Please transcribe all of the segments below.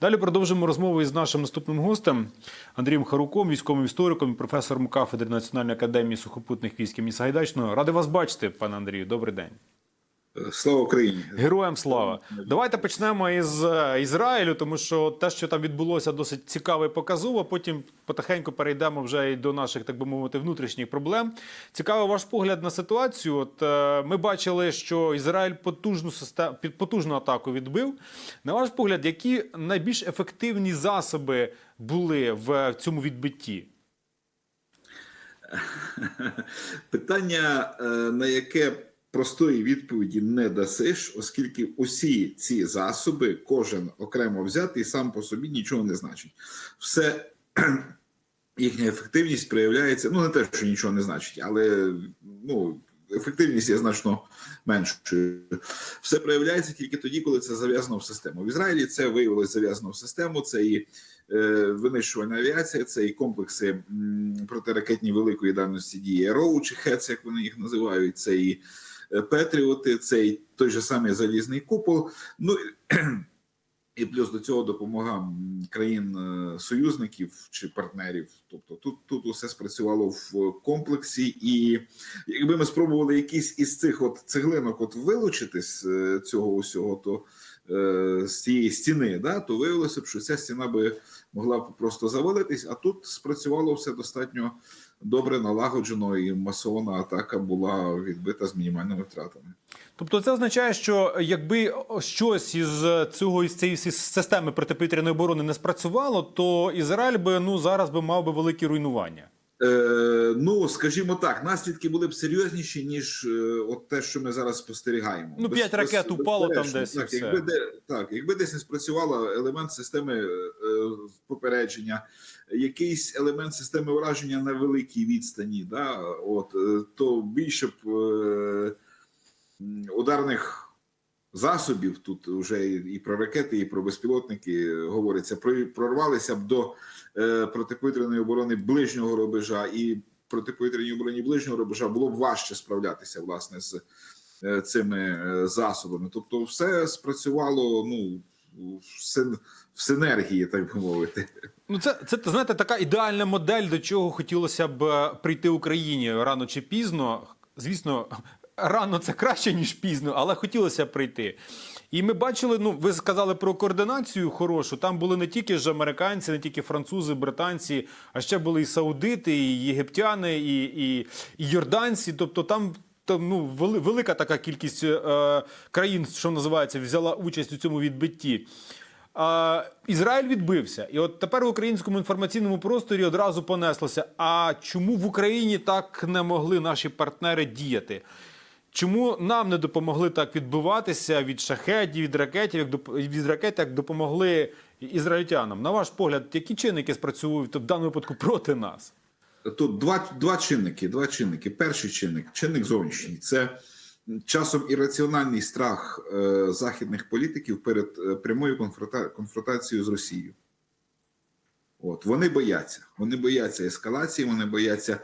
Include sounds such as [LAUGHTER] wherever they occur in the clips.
Далі продовжимо розмову із нашим наступним гостем Андрієм Харуком, військовим істориком і професором кафедри Національної академії сухопутних військ імені Сагайдачного. Ради вас бачити, пане Андрію. Добрий день. Слава Україні! Героям слава! Давайте почнемо із е, Ізраїлю, тому що те, що там відбулося, досить цікаво і показово. Потім потихеньку перейдемо вже і до наших, так би мовити, внутрішніх проблем. Цікавий ваш погляд на ситуацію. От е, ми бачили, що Ізраїль потужну систему, потужну атаку відбив. На ваш погляд, які найбільш ефективні засоби були в цьому відбитті? Питання, е, на яке простої відповіді не дасиш, оскільки усі ці засоби, кожен окремо взятий, сам по собі нічого не значить. Все [CLEARS THROAT] їхня ефективність проявляється. Ну не те, що нічого не значить, але ну. Ефективність є значно меншою. Все проявляється тільки тоді, коли це зав'язано в систему. В Ізраїлі це виявилось зав'язано в систему. Це і е, винищувальна авіація, це і комплекси протиракетні великої дальності дії РОУ чи ХЕЦ, як вони їх називають. Це і Петріоти, це і той же самий залізний купол. Ну і [CLEARS THROAT] плюс до цього допомога країн е, союзників чи партнерів. Тобто тут тут усе спрацювало в комплексі, і якби ми спробували якісь із цих от цеглинок от вилучити з е, цього усього, то е, з цієї стіни, да, то виявилося б, що ця стіна би могла б просто завалитись, а тут спрацювало все достатньо добре налагоджено, і масована атака була відбита з мінімальними втратами. Тобто це означає, що якби щось із цього із цієї системи протиповітряної оборони не спрацювало, то Ізраїль би ну зараз би мав би великі руйнування. Е, ну, скажімо так, наслідки були б серйозніші, ніж е, от те, що ми зараз спостерігаємо. Ну, п'ять ракет упало там десь і все. якби, де, так, якби десь не спрацювала елемент системи е, попередження, якийсь елемент системи ураження на великій відстані, да, от, е, то більше б е, ударних засобів, тут вже і, про ракети, і про безпілотники говориться, про- прорвалися б до е, протиповітряної оборони ближнього рубежа і протиповітряній обороні ближнього рубежа було б важче справлятися власне з е, цими е, засобами. Тобто, все спрацювало ну в, син, в синергії, так би мовити. Ну, це, це знаєте, така ідеальна модель, до чого хотілося б е, прийти Україні рано чи пізно. Звісно, рано це краще, ніж пізно, але хотілося прийти. І ми бачили, ну ви сказали про координацію хорошу. Там були не тільки ж американці, не тільки французи, британці, а ще були і саудити, і єгиптяни, і, і, і йорданці. Тобто там. Ну велика така кількість е, країн, що називається, взяла участь у цьому відбитті. А, Ізраїль відбився, і от тепер в українському інформаційному просторі одразу понеслося. А чому в Україні так не могли наші партнери діяти? Чому нам не допомогли так відбиватися від шахетів, від ракетів, як від ракет, як допомогли ізраїльтянам? На ваш погляд, які чинники спрацьовують в даному випадку проти нас? Тут два, два чинники. Два чинники. Перший чинник чинник зовнішній. Це часом ірраціональний страх е, західних політиків перед е, прямою конфронта, конфронтацією з Росією. От вони бояться. Вони бояться ескалації, вони бояться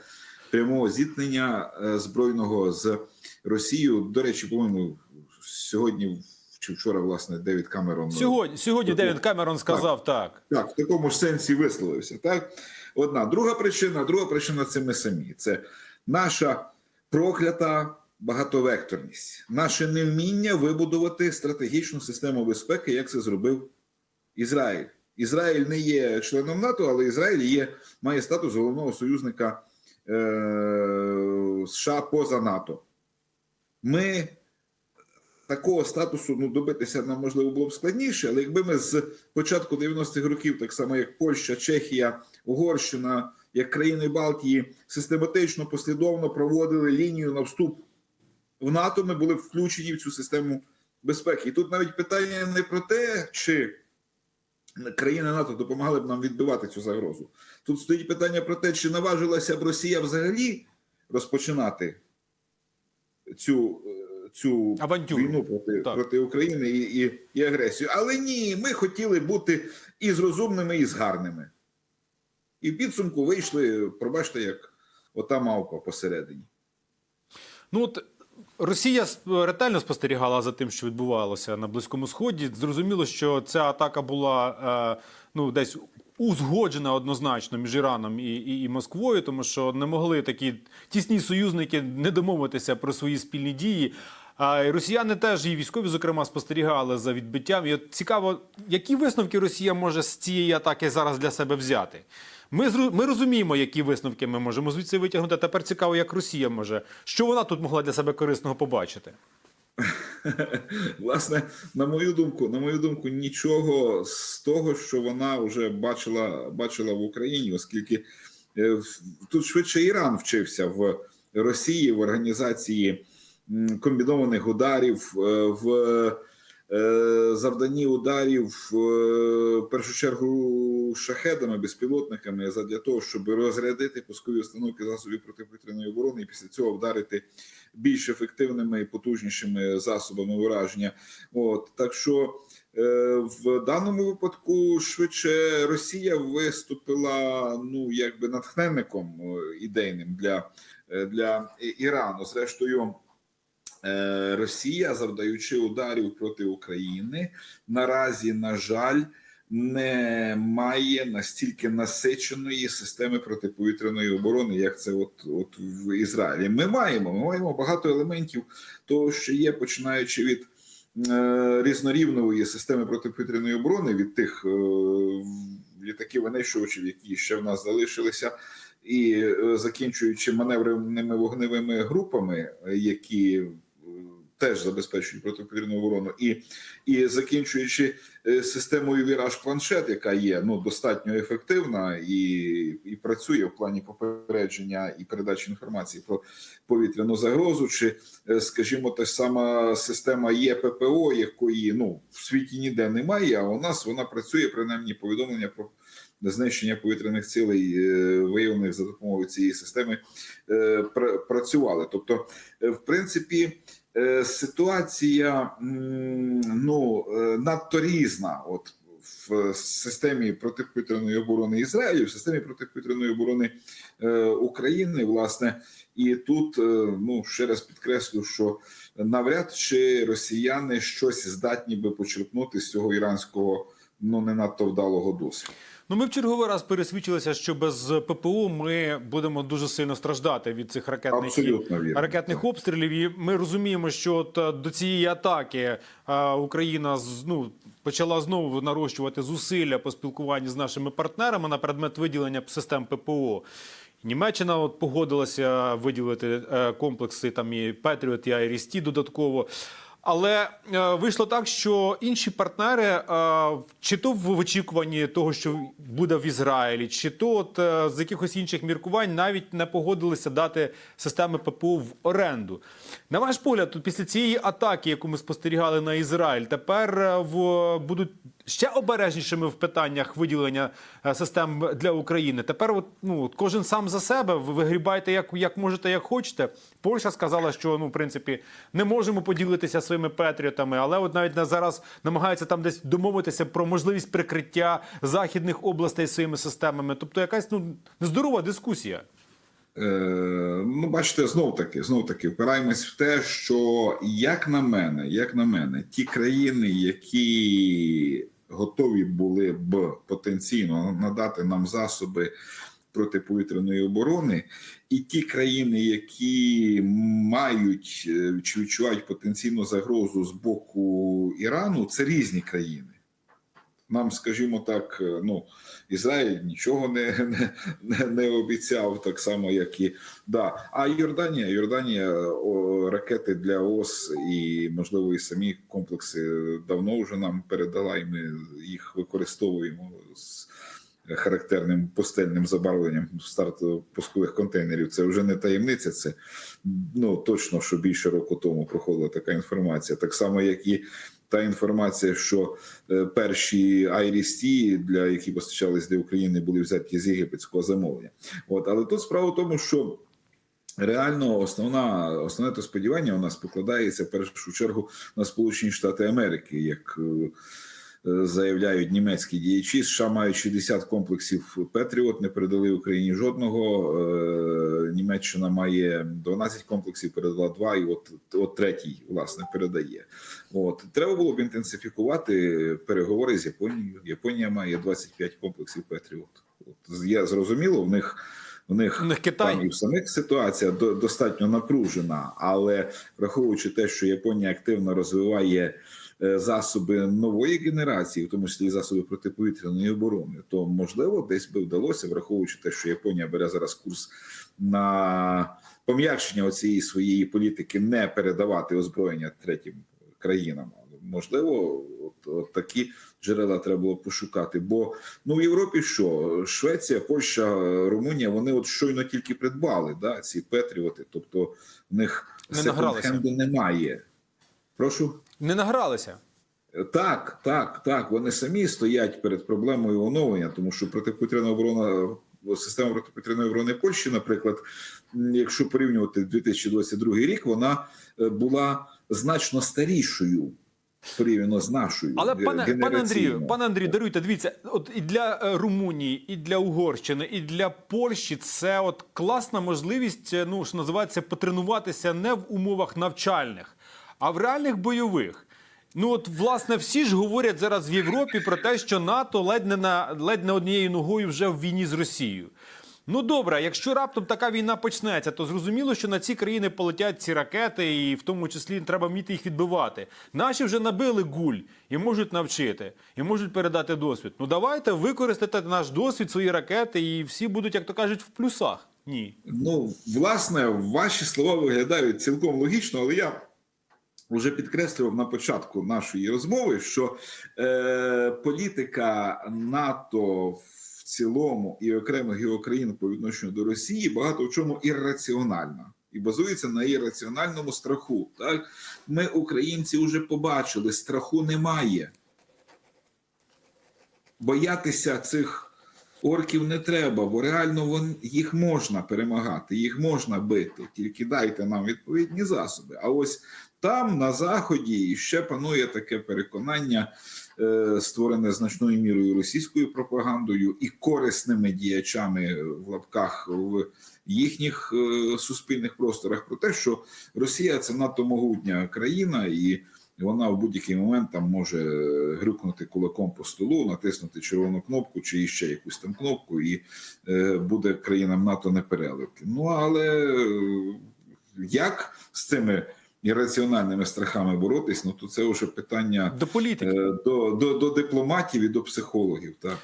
прямого зіткнення е, збройного з Росією. До речі, по-моєму, сьогодні чи вчора, власне, Девід Камерон Сьогодні, сьогодні Тобто- Девід Камерон сказав так. так, в такому ж сенсі висловився. Так, одна друга причина, друга причина це ми самі. Це наша проклята багатовекторність, наше невміння вибудувати стратегічну систему безпеки, як це зробив Ізраїль. Ізраїль не є членом НАТО, але Ізраїль є, має статус головного союзника США поза НАТО. Ми такого статусу ну, добитися нам можливо було б складніше, але якби ми з початку 90-х років, так само як Польща, Чехія, Угорщина, як країни Балтії, систематично послідовно проводили лінію на вступ в НАТО, ми були б включені в цю систему безпеки. І тут навіть питання не про те, чи країни НАТО допомагали б нам відбивати цю загрозу. Тут стоїть питання про те, чи наважилася б Росія взагалі розпочинати цю, е, цю Авантюру. війну проти, Так. проти України і, і, і агресію. Але ні, ми хотіли бути і з розумними, і з гарними. І в підсумку вийшли, пробачте, як ота мавпа посередині. Ну от Росія ретельно спостерігала за тим, що відбувалося на Близькому Сході. Зрозуміло, що ця атака була е, ну десь узгоджена однозначно між Іраном і, і, і Москвою, тому що не могли такі тісні союзники не домовитися про свої спільні дії. А росіяни теж і військові, зокрема, спостерігали за відбиттям. І от цікаво, які висновки Росія може з цієї атаки зараз для себе взяти. Ми ми розуміємо, які висновки ми можемо звідси витягнути. Тепер цікаво, як Росія може, що вона тут могла для себе корисного побачити. [LAUGHS] Власне, на мою думку, на мою думку, нічого з того, що вона вже бачила, бачила в Україні, оскільки е, тут швидше Іран вчився в Росії в організації комбінованих ударів, е, в е, завданні ударів е, в першу чергу шахедами, безпілотниками задля того, щоб розрядити пускові установки засобів протиповітряної оборони, і після цього вдарити більш ефективними і потужнішими засобами ураження. От так що в даному випадку швидше Росія виступила ну якби натхненником ідейним для, для Ірану. Зрештою. Е, Росія, завдаючи ударів проти України, наразі, на жаль, не має настільки насиченої системи протиповітряної оборони, як це от, от в Ізраїлі. Ми маємо, ми маємо багато елементів того, що є, починаючи від е, різнорівнової системи протиповітряної оборони, від тих е, літаків винищувачів, які ще в нас залишилися, і е, закінчуючи маневреними вогневими групами, які теж забезпечують протиповітряну оборону, і, і закінчуючи е, системою віраж планшет, яка є ну достатньо ефективна і, і працює в плані попередження і передачі інформації про повітряну загрозу, чи, е, скажімо, та сама система ЄППО, якої ну в світі ніде немає. А у нас вона працює принаймні повідомлення про знищення повітряних цілей, е, виявлених за допомогою цієї системи, працювали. Тобто, в принципі. Е, Ситуація ну е, надто різна. От в системі протиповітряної оборони Ізраїлю, в системі протиповітряної оборони е, України, власне, і тут е, ну ще раз підкреслю, що навряд чи росіяни щось здатні би почерпнути з цього іранського ну не надто вдалого досвіду. Ну, ми в черговий раз пересвідчилися, що без ППО ми будемо дуже сильно страждати від цих ракетних ракетних обстрілів. І ми розуміємо, що от е, до цієї атаки е, Україна з- ну, почала знову нарощувати зусилля по спілкуванні з нашими партнерами на предмет виділення систем ППО. Німеччина от погодилася виділити е, комплекси там і Patriot, і IRIS-T додатково. Але е, вийшло так, що інші партнери, е, чи то в очікуванні того, що буде в Ізраїлі, чи то от, е, з якихось інших міркувань навіть не погодилися дати системи ППО в оренду. На ваш погляд, після цієї атаки, яку ми спостерігали на Ізраїль, тепер в, будуть ще обережнішими в питаннях виділення е, систем для України. Тепер от, ну, кожен сам за себе, ви вигрібайте як, як можете, як хочете. Польща сказала, що ну, в принципі не можемо поділитися своїми патріотами, але от навіть на зараз намагаються там десь домовитися про можливість прикриття західних областей своїми системами. Тобто якась ну нездорова дискусія. Е, ну, бачите, знов таки, знов таки впираємось в те, що як на мене, як на мене, ті країни, які готові були б потенційно надати нам засоби протиповітряної оборони, і ті країни, які мають е, чи відчувають потенційну загрозу з боку Ірану, це різні країни. Нам, скажімо так, е, ну Ізраїль нічого не, не, не, обіцяв, так само, як і да. А Йорданія, Йорданія о, ракети для ОС і можливо і самі комплекси давно вже нам передала, і ми їх використовуємо з характерним постельним забарвленням старту пускових контейнерів. Це вже не таємниця. Це ну точно, що більше року тому проходила така інформація, так само як і та інформація, що е, перші IRIS-T, для які постачались для України, були взяті з єгипетського замовлення. От але тут справа в тому, що. Реально, основна основне то сподівання у нас покладається в першу чергу на Сполучені Штати Америки, як е, заявляють німецькі діячі. США мають 60 комплексів Петріот, не передали Україні жодного. Е, Німеччина має 12 комплексів, передала два, і от, от третій, власне, передає. От треба було б інтенсифікувати переговори з Японією. Японія має 25 комплексів Петріот. От я зрозуміло, в них в них У них Китай. там в самих ситуація до- достатньо напружена, але враховуючи те, що Японія активно розвиває е, засоби нової генерації, в тому числі і засоби протиповітряної оборони, то можливо десь би вдалося, враховуючи те, що Японія бере зараз курс на пом'якшення цієї своєї політики, не передавати озброєння третім країнам. Можливо, от, от такі джерела треба було пошукати. Бо ну в Європі що Швеція, Польща, Румунія, вони от щойно тільки придбали да, ці Петріоти, тобто в них Не секонд-хенду немає. Прошу. Не награлися. Так, так, так. Вони самі стоять перед проблемою оновлення, тому що протиповітряна оборона, система протиповітряної оборони Польщі, наприклад, якщо порівнювати 2022 рік, вона е, була значно старішою порівняно з нашою. Але пане, пане. Андрію, пане Андрію, даруйте, дивіться, от і для е, Румунії, і для Угорщини, і для Польщі це от класна можливість, е, ну що називається, потренуватися не в умовах навчальних, а в реальних бойових. Ну от власне всі ж говорять зараз в Європі про те, що НАТО ледь не на ледь не однією ногою вже в війні з Росією. Ну добре, якщо раптом така війна почнеться, то зрозуміло, що на ці країни полетять ці ракети, і в тому числі треба вміти їх відбивати. Наші вже набили гуль і можуть навчити, і можуть передати досвід. Ну давайте використати наш досвід, свої ракети, і всі будуть, як то кажуть, в плюсах. Ні. Ну, власне, ваші слова виглядають цілком логічно, але я вже підкреслював на початку нашої розмови, що е, політика НАТО в цілому і окремих його країн по відношенню до Росії багато в чому ірраціональна. І базується на ірраціональному страху. Так ми, українці, вже побачили, страху немає. Боятися цих орків не треба, бо реально вон, їх можна перемагати, їх можна бити. Тільки дайте нам відповідні засоби. А ось там, на заході, ще панує таке переконання, е, створене значною мірою російською пропагандою і корисними діячами в лапках в їхніх е, суспільних просторах про те, що Росія це надто могутня країна і. Вона в будь-який момент там може грюкнути кулаком по столу, натиснути червону кнопку чи ще якусь там кнопку, і е, буде країнам НАТО непереливки. Ну але е, як з цими ірраціональними страхами боротись? Ну то це вже питання До політики. е, до, до, до дипломатів і до психологів. Так.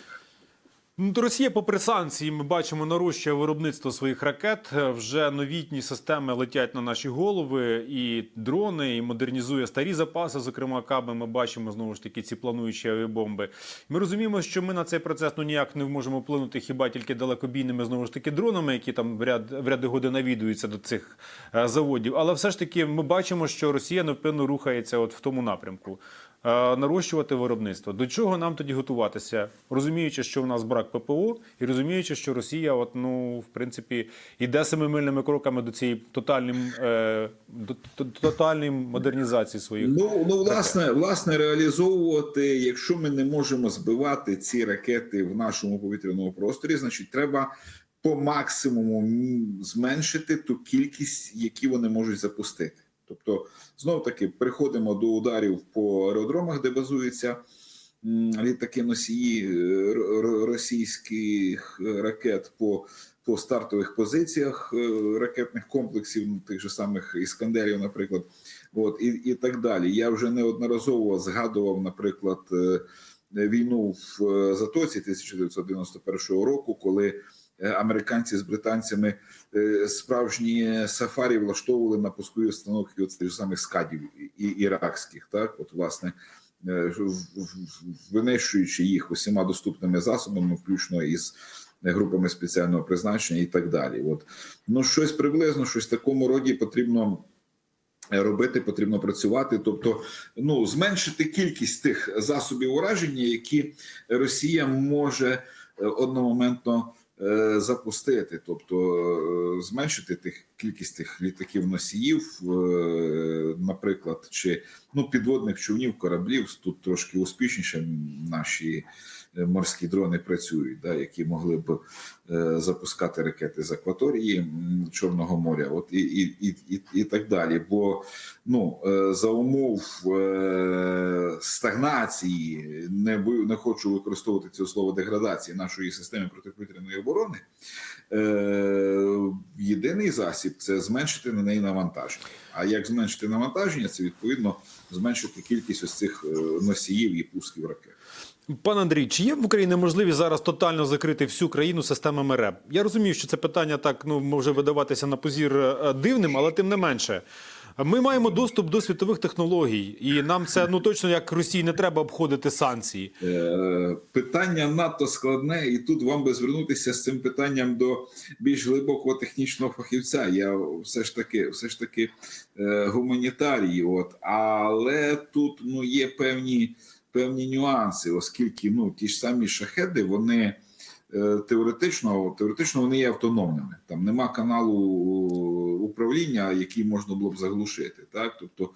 Ну, Росія, попри санкції, ми бачимо, нарощує виробництво своїх ракет. Е, Вже новітні системи летять на наші голови, і дрони, і модернізує старі запаси. Зокрема, каби. Ми бачимо знову ж таки ці плануючі авіабомби. Ми розуміємо, що ми на цей процес ну ніяк не можемо вплинути хіба тільки далекобійними знову ж таки дронами, які там в ряд в ряди годин навідуються до цих е, заводів. Але все ж таки ми бачимо, що Росія невпинно рухається от в тому напрямку. Е, нарощувати виробництво. До чого нам тоді готуватися, розуміючи, що в нас брак ППО, і розуміючи, що Росія, от ну в принципі, іде семимильними кроками до цієї тотальної, е, до тотальної модернізації своїх. Ну, ну власне, власне, реалізовувати, якщо ми не можемо збивати ці ракети в нашому повітряному просторі, значить, треба по максимуму зменшити ту кількість, які вони можуть запустити. Тобто, знов таки переходимо до ударів по аеродромах, де базуються літаки носії е, російських ракет по, по стартових позиціях е, ракетних комплексів, ну, тих же самих іскандерів, наприклад. От і, і так далі. Я вже неодноразово згадував, наприклад, е, війну в Затоці 1991 року, коли американці з британцями е, справжні сафарі влаштовували на пускові установки от тих самих скадів і іракських, так от власне. е, Винищуючи їх усіма доступними засобами, включно із групами спеціального призначення і так далі. От ну щось приблизно, щось в такому роді потрібно робити, потрібно працювати, тобто ну зменшити кількість тих засобів ураження, які Росія може е, одномоментно е, запустити, тобто е, зменшити тих кількість тих літаків носіїв, е, наприклад, чи ну підводних човнів, кораблів тут трошки успішніше наші е, морські дрони працюють, да, які могли б е, запускати ракети з акваторії Чорного моря, от і, і, і, і, так далі. Бо ну е, за умов е, стагнації, не бою, не хочу використовувати це слово деградації нашої системи протиповітряної оборони. Е, єдиний засіб це зменшити на неї навантаження. А як зменшити навантаження, це відповідно зменшити кількість ось цих е, носіїв і пусків ракет. Пан Андрій, чи є в Україні можливість зараз тотально закрити всю країну системами РЕП? Я розумію, що це питання так ну може видаватися на позір е, дивним, але тим не менше. Ми маємо доступ до світових технологій, і нам це ну точно як Росії не треба обходити санкції. Е, Питання надто складне, і тут вам би звернутися з цим питанням до більш глибокого технічного фахівця. Я все ж таки, все ж таки е, гуманітарій. От але тут ну є певні певні нюанси, оскільки ну ті ж самі шахеди, вони е, теоретично теоретично вони є автономними. Там нема каналу управління, який можна було б заглушити. Так, тобто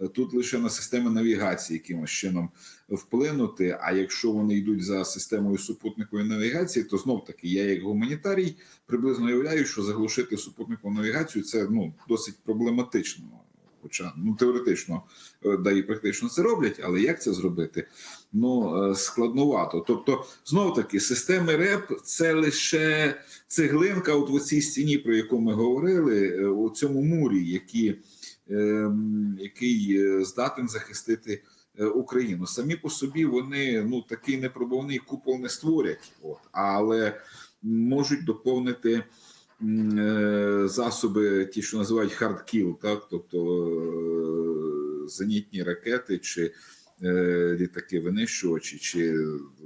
е, тут лише на системи навігації якимось чином вплинути. А якщо вони йдуть за системою супутникової навігації, то знов таки я, як гуманітарій, приблизно уявляю, що заглушити супутникову навігацію це ну досить проблематично. Хоча ну теоретично е, да і практично це роблять, але як це зробити? Ну е, складновато. Тобто, знов таки, системи РЕП це лише цеглинка от в цій стіні, про яку ми говорили, е, у цьому мурі, які, ем, який е, здатен захистити Україну. Самі по собі вони ну такий непробивний купол не створять, от але можуть доповнити засоби, ті, що називають хардкіл, так тобто е, зенітні ракети чи е, літаки винищувачі, чи,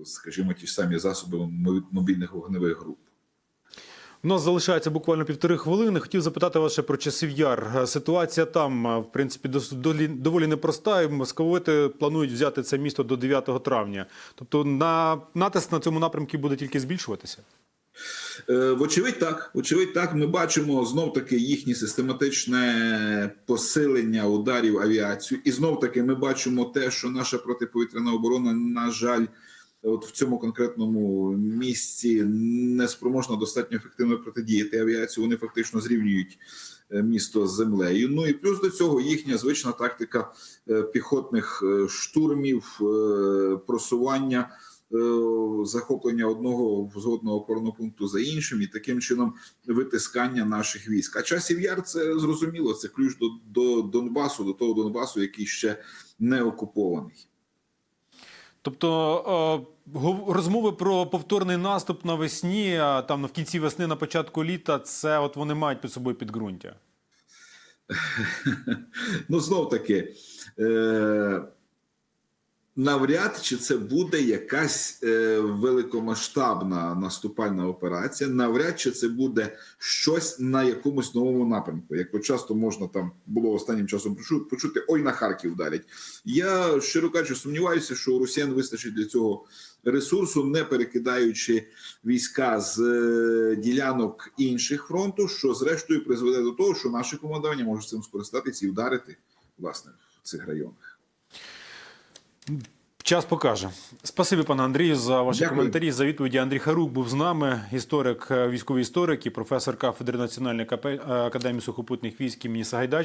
скажімо, ті самі засоби мо- мобільних вогневих груп. У нас залишається буквально півтори хвилини. Хотів запитати вас ще про часів яр. Е, Ситуація там, е, в принципі, доволі непроста. Московити планують взяти це місто до 9 травня. Тобто на натиск на цьому напрямку буде тільки збільшуватися. Е, Вочевидь, так. Вочевидь, так. Ми бачимо знов таки їхнє систематичне посилення ударів авіацію, і знов таки ми бачимо те, що наша протиповітряна оборона, на жаль, от в цьому конкретному місці не спроможна достатньо ефективно протидіяти авіацію. Вони фактично зрівнюють е, місто з землею. Ну і плюс до цього їхня звична тактика е, піхотних штурмів, просування захоплення одного згодного опорного пункту за іншим, і таким чином витискання наших військ. А часів яр це зрозуміло. Це ключ до, до Донбасу, до того Донбасу, який ще не окупований. Тобто е, розмови про повторний наступ навесні, там в кінці весни, на початку літа, це от вони мають під собою підґрунтя. [LAUGHS] ну знов таки. Е- Навряд чи це буде якась е, великомасштабна наступальна операція. Навряд чи це буде щось на якомусь новому напрямку. Як часто можна там було останнім часом почути, ой, на Харків вдарять. Я щиро кажучи, сумніваюся, що у росіян вистачить для цього ресурсу, не перекидаючи війська з е, ділянок інших фронту, що зрештою призведе до того, що наше командування може цим скористатися і вдарити власне в цих районах. Час покаже. Спасибі, пане Андрію, за ваші Дякую. коментарі. За відповіді Андрій Харук був з нами, історик, е, військовий історик і професор кафедри Національної е, академії сухопутних військ імені Сагайдачного.